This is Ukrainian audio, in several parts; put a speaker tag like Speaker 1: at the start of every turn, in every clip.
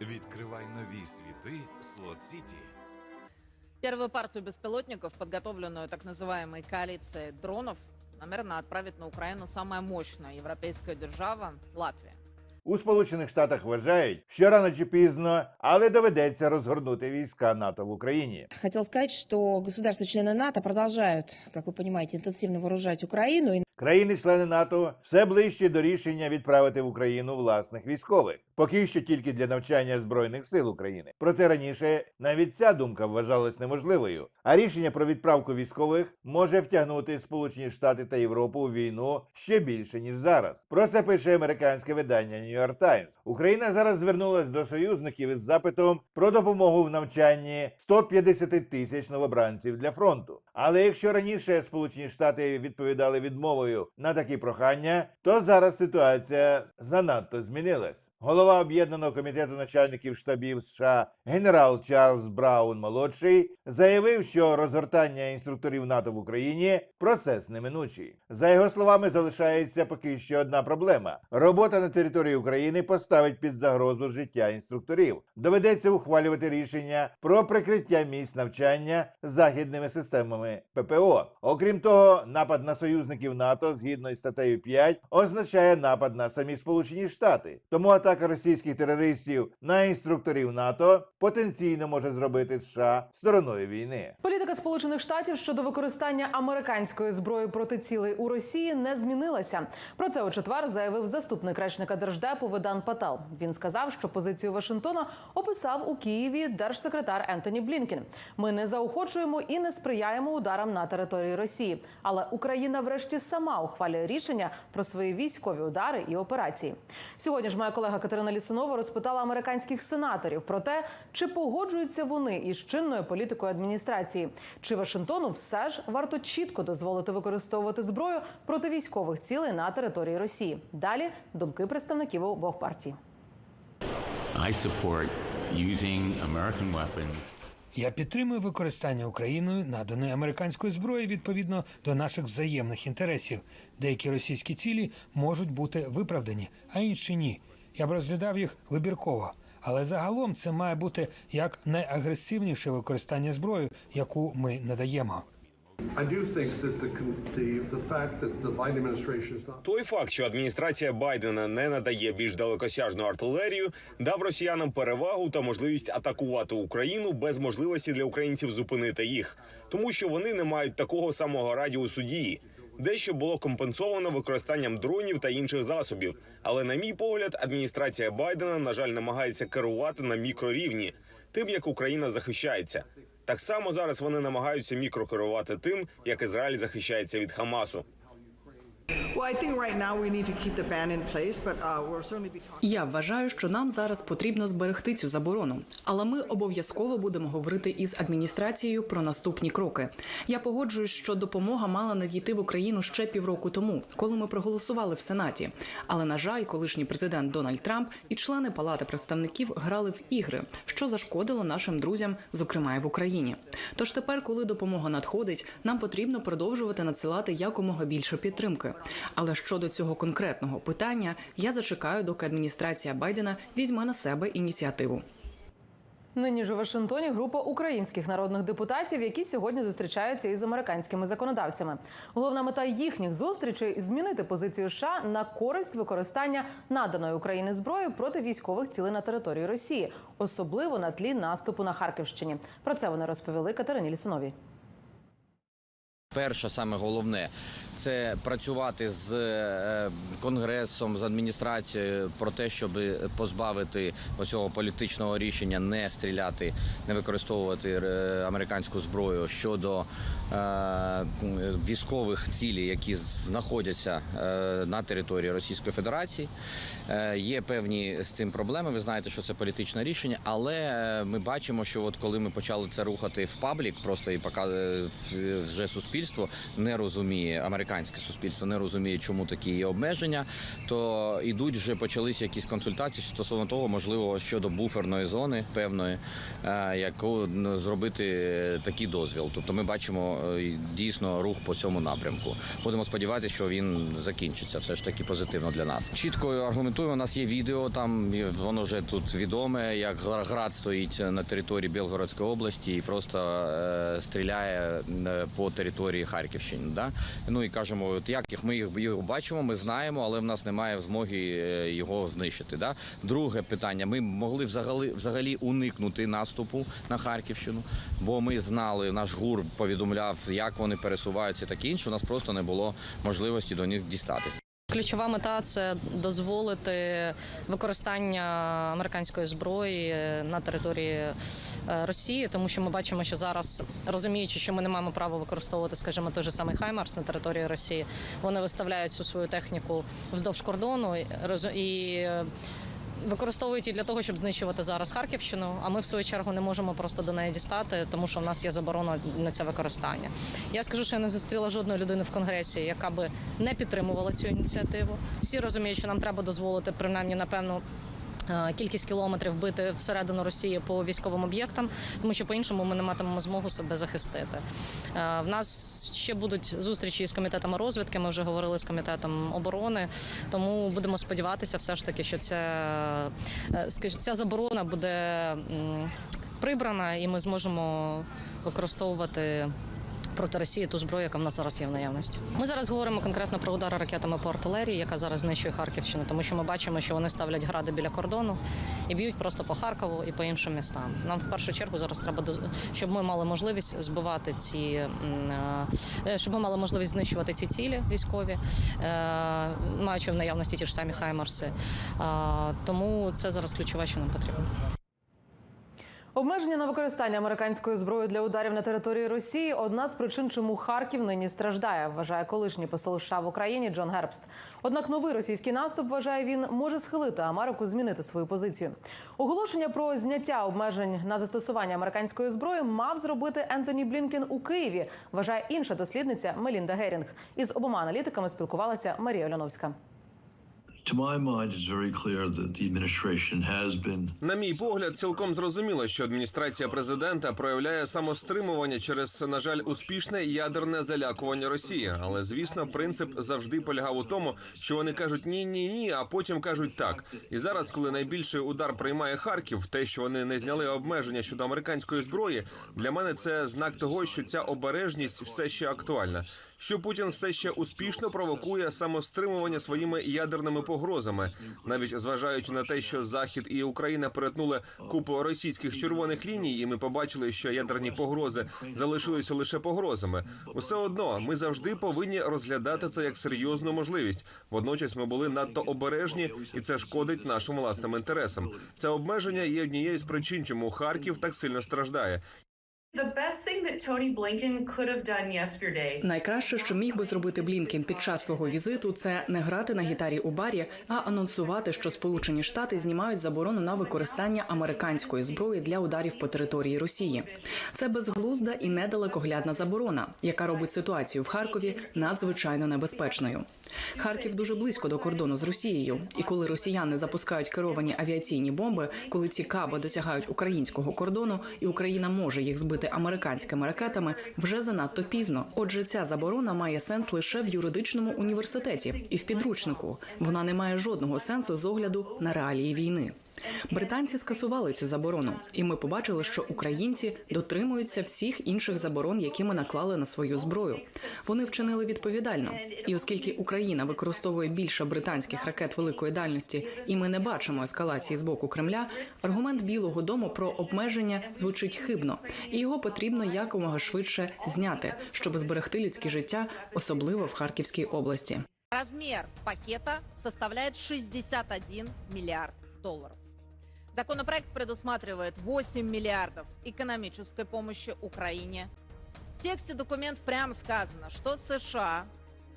Speaker 1: Відкривай нові світи Слот Сіті.
Speaker 2: Первую партию беспилотников, подготовленную так называемой коалицией дронов, намерена отправить на Украину самая мощная европейская держава – Латвия.
Speaker 3: У Сполучених Штатах вважають, що рано чи пізно, але доведеться розгорнути війська НАТО в Україні.
Speaker 4: Хотел сказать, что государства-члены НАТО продолжают, как вы понимаете, интенсивно вооружать Украину. И
Speaker 3: Країни-члени НАТО все ближче до рішення відправити в Україну власних військових, поки що тільки для навчання збройних сил України. Проте раніше навіть ця думка вважалась неможливою. А рішення про відправку військових може втягнути Сполучені Штати та Європу у війну ще більше ніж зараз. Про це пише американське видання New York Times. Україна зараз звернулась до союзників із запитом про допомогу в навчанні 150 тисяч новобранців для фронту. Але якщо раніше Сполучені Штати відповідали відмовою на такі прохання, то зараз ситуація занадто змінилась. Голова об'єднаного комітету начальників штабів США генерал Чарльз Браун молодший заявив, що розгортання інструкторів НАТО в Україні процес неминучий. За його словами, залишається поки що одна проблема: робота на території України поставить під загрозу життя інструкторів. Доведеться ухвалювати рішення про прикриття місць навчання західними системами ППО. Окрім того, напад на союзників НАТО згідно із статтею 5 означає напад на самі Сполучені Штати. Тому атака російських терористів на інструкторів НАТО потенційно може зробити США стороною війни.
Speaker 5: Політика Сполучених Штатів щодо використання американської зброї проти цілей у Росії не змінилася. Про це у четвер заявив заступник речника держдепу Ведан Патал. Він сказав, що позицію Вашингтона описав у Києві держсекретар Ентоні Блінкен. Ми не заохочуємо і не сприяємо ударам на території Росії. Але Україна, врешті, сама ухвалює рішення про свої військові удари і операції. Сьогодні ж моя колега Катерина Лісунова розпитала американських сенаторів про те, чи погоджуються вони із чинною політикою адміністрації, чи Вашингтону все ж варто чітко дозволити використовувати зброю проти військових цілей на території Росії. Далі думки представників обох партій.
Speaker 6: I support using American weapons
Speaker 7: Я підтримую використання Україною наданої американської зброї відповідно до наших взаємних інтересів. Деякі російські цілі можуть бути виправдані, а інші ні. Я б розглядав їх вибірково. Але загалом це має бути як найагресивніше використання зброї, яку ми надаємо.
Speaker 8: Той факт, що адміністрація Байдена не надає більш далекосяжну артилерію, дав росіянам перевагу та можливість атакувати Україну без можливості для українців зупинити їх, тому що вони не мають такого самого радіусу дії. Дещо було компенсовано використанням дронів та інших засобів. Але, на мій погляд, адміністрація Байдена, на жаль, намагається керувати на мікрорівні, тим як Україна захищається. Так само зараз вони намагаються мікрокерувати тим, як Ізраїль захищається від Хамасу.
Speaker 9: Я вважаю, що нам зараз потрібно зберегти цю заборону, але ми обов'язково будемо говорити із адміністрацією про наступні кроки. Я погоджуюсь, що допомога мала надійти в Україну ще півроку тому, коли ми проголосували в Сенаті. Але на жаль, колишній президент Дональд Трамп і члени Палати представників грали в ігри, що зашкодило нашим друзям, зокрема і в Україні. Тож тепер, коли допомога надходить, нам потрібно продовжувати надсилати якомога більше підтримки. Але щодо цього конкретного питання, я зачекаю, доки адміністрація Байдена візьме на себе ініціативу.
Speaker 5: Нині ж у Вашингтоні група українських народних депутатів, які сьогодні зустрічаються із американськими законодавцями. Головна мета їхніх зустрічей змінити позицію США на користь використання наданої Україні зброї проти військових цілей на території Росії, особливо на тлі наступу на Харківщині. Про це вони розповіли Катерині Лісуновій.
Speaker 10: Перше, саме головне, це працювати з е, конгресом, з адміністрацією про те, щоб позбавити оцього політичного рішення не стріляти, не використовувати е, американську зброю щодо е, військових цілей, які знаходяться на території Російської Федерації. Є певні з цим проблеми. Ви знаєте, що це політичне рішення, але ми бачимо, що от коли ми почали це рухати в паблік, просто і пока е, вже суспільство не розуміє американську американське суспільство не розуміє, чому такі є обмеження, то ідуть вже почалися якісь консультації стосовно того, можливо, щодо буферної зони певної, е, яку зробити такий дозвіл. Тобто ми бачимо е, дійсно рух по цьому напрямку. Будемо сподіватися, що він закінчиться. Це ж таки позитивно для нас. Чітко аргументуємо. У нас є відео. Там воно вже тут відоме, як град стоїть на території Білгородської області і просто е, стріляє по території Харківщини. Да? Ну і кажемо, от як їх ми їх бачимо, ми знаємо, але в нас немає змоги е, його знищити. Да? Друге питання: ми могли взагалі взагалі уникнути наступу на Харківщину, бо ми знали, наш гур повідомляв, як вони пересуваються, і інше. У нас просто не було можливості до них дістатися.
Speaker 11: Ключова мета це дозволити використання американської зброї на території е, Росії, тому що ми бачимо, що зараз розуміючи, що ми не маємо права використовувати, скажімо, той же самий Хаймарс на території Росії, вони виставляють всю свою техніку вздовж кордону і і. Використовують її для того, щоб знищувати зараз Харківщину. А ми в свою чергу не можемо просто до неї дістати, тому що в нас є заборона на це використання. Я скажу, що я не зустріла жодної людини в конгресі, яка би не підтримувала цю ініціативу. Всі розуміють, що нам треба дозволити принаймні напевно. Кількість кілометрів бити всередину Росії по військовим об'єктам, тому що по-іншому ми не матимемо змогу себе захистити. Е, В нас ще будуть зустрічі з комітетами розвідки. Ми вже говорили з комітетом оборони. Тому будемо сподіватися, все ж таки, що ця, е, ця заборона буде прибрана, і ми зможемо використовувати. Проти Росії ту зброю, яка в нас зараз є в наявності. Ми зараз говоримо конкретно про удари ракетами по артилерії, яка зараз знищує Харківщину, тому що ми бачимо, що вони ставлять гради біля кордону і б'ють просто по Харкову і по іншим містам. Нам в першу чергу зараз треба щоб ми мали можливість збивати ці е, щоб ми мали можливість знищувати ці цілі військові, е, маючи в наявності ті ж самі хаймарси. Тому це зараз ключове, що нам потрібно.
Speaker 5: Обмеження на використання американської зброї для ударів на території Росії одна з причин, чому Харків нині страждає, вважає колишній посол США в Україні Джон Гербст. Однак новий російський наступ вважає він може схилити Америку змінити свою позицію. Оголошення про зняття обмежень на застосування американської зброї мав зробити Ентоні Блінкен у Києві. Вважає інша дослідниця Мелінда Герінг. Із обома аналітиками спілкувалася Марія Оляновська.
Speaker 12: На мій погляд, цілком зрозуміло, що адміністрація президента проявляє самостримування через, на жаль, успішне ядерне залякування Росії. Але звісно, принцип завжди полягав у тому, що вони кажуть ні, ні, ні, а потім кажуть так. І зараз, коли найбільший удар приймає Харків, те, що вони не зняли обмеження щодо американської зброї, для мене це знак того, що ця обережність все ще актуальна. Що Путін все ще успішно провокує самостримування своїми ядерними погрозами, навіть зважаючи на те, що Захід і Україна перетнули купу російських червоних ліній, і ми побачили, що ядерні погрози залишилися лише погрозами. Усе одно ми завжди повинні розглядати це як серйозну можливість. Водночас ми були надто обережні, і це шкодить нашим власним інтересам. Це обмеження є однією з причин, чому Харків так сильно страждає.
Speaker 9: Найкраще, що міг би зробити Блінкен під час свого візиту, це не грати на гітарі у барі, а анонсувати, що Сполучені Штати знімають заборону на використання американської зброї для ударів по території Росії. Це безглузда і недалекоглядна заборона, яка робить ситуацію в Харкові надзвичайно небезпечною. Харків дуже близько до кордону з Росією, і коли росіяни запускають керовані авіаційні бомби, коли ці каби досягають українського кордону, і Україна може їх збити американськими ракетами, вже занадто пізно. Отже, ця заборона має сенс лише в юридичному університеті і в підручнику. Вона не має жодного сенсу з огляду на реалії війни. Британці скасували цю заборону, і ми побачили, що українці дотримуються всіх інших заборон, які ми наклали на свою зброю. Вони вчинили відповідально. І оскільки Україна використовує більше британських ракет великої дальності, і ми не бачимо ескалації з боку Кремля, аргумент Білого Дому про обмеження звучить хибно, і його потрібно якомога швидше зняти, щоб зберегти людське життя, особливо в Харківській області.
Speaker 2: Размер пакета составляет 61 миллиард долларов. Законопроект предусматривает 8 миллиардов экономической помощи Украине. В тексте документ прямо сказано, что США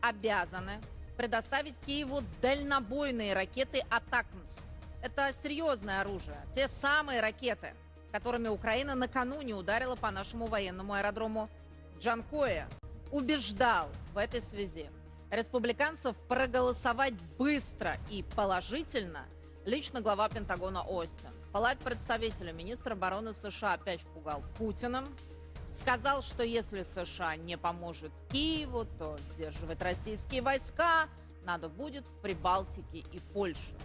Speaker 2: обязаны предоставить Киеву дальнобойные ракеты «Атакмс». Это серьезное оружие. Те самые ракеты, которыми Украина накануне ударила по нашему военному аэродрому в Джанкое. Убеждал в этой связи республиканцев проголосовать быстро и положительно лично глава Пентагона Остин. Палат представителя министр обороны США опять пугал Путиным. Сказал, что если США не поможет Киеву, то сдерживать российские войска надо будет в Прибалтике и Польше.